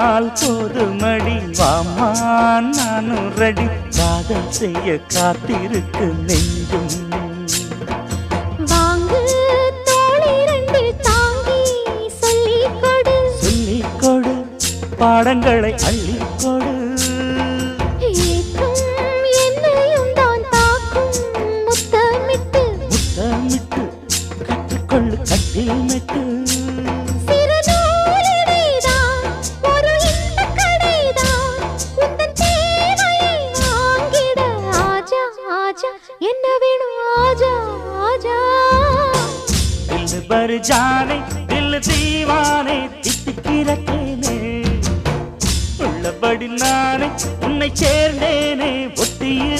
போதுமடி வாமா நானும் ரெடி காதல் செய்ய காத்திருக்கு நெஞ்சும். வாங்கு தோழி ரெண்டு தாங்கி சொல்லிக் கொடு. சொல்லிக் கொடு பாடங்களை அள்ளிக் கொடு. ஏற்றும் என்னையும் தான் தாக்கும். முத்தமிட்டு முத்தமிட்டு கற்றுக்கொள்ளு கட்டில் மெட்டு. ஆஜா என்ன வேணும் ஆஜா ஆஜா தில்லு பரு ஜானே தில்லு தீவானே தித்திக்கிற தேனே உள்ளபடி நானே உன்னை சேர்ந்தேனே ஒத்தியிரு